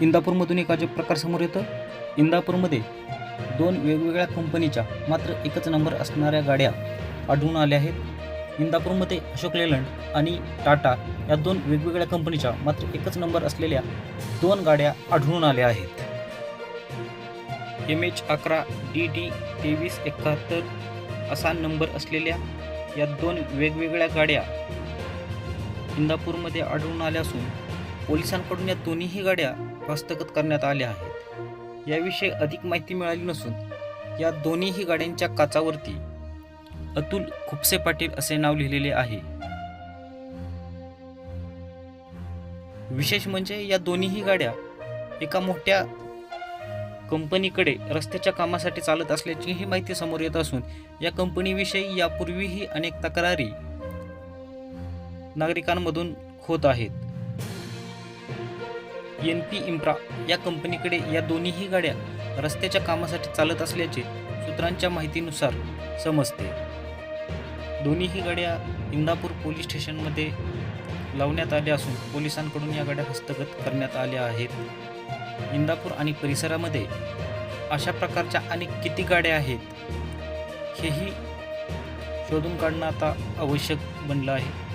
इंदापूरमधून एक अजब प्रकार समोर येतं. इंदापूरमध्ये दोन वेगवेगळ्या कंपनीच्या मात्र एकच नंबर असणाऱ्या गाड्या आढळून आल्या आहेत. इंदापूरमध्ये अशोक लेलंड आणि टाटा या दोन वेगवेगळ्या कंपनीच्या मात्र एकच नंबर असलेल्या दोन गाड्या आढळून आल्या आहेत. एम एच अकरा डी डी तेवीस एकाहत्तर असा नंबर असलेल्या या दोन वेगवेगळ्या गाड्या इंदापूरमध्ये आढळून आल्या असून पोलिसांकडून या दोन्हीही गाड्या हस्तगत करण्यात आल्या आहेत. याविषयी अधिक माहिती मिळाली नसून या दोन्हीही गाड्यांच्या काचावरती अतुल खुपसे पाटील असे नाव लिहिलेले आहे. विशेष म्हणजे या दोन्हीही गाड्या एका मोठ्या कंपनीकडे रस्त्याच्या कामासाठी चालत असल्याचीही माहिती समोर येत असून या कंपनीविषयी यापूर्वीही अनेक तक्रारी नागरिकांमधून होत आहेत. एन पी इम्प्रा या कंपनीकडे या दोन्हीही गाड्या रस्त्याच्या कामासाठी चालत असल्याचे सूत्रांच्या माहितीनुसार समजते. दोन्हीही गाड्या इंदापूर पोलीस स्टेशनमध्ये लावण्यात आल्या असून पोलिसांकडून या गाड्या हस्तगत करण्यात आल्या आहेत. इंदापूर आणि परिसरामध्ये अशा प्रकारच्या अनेक किती गाड्या आहेत हेही शोधून काढणं आता आवश्यक बनलं आहे.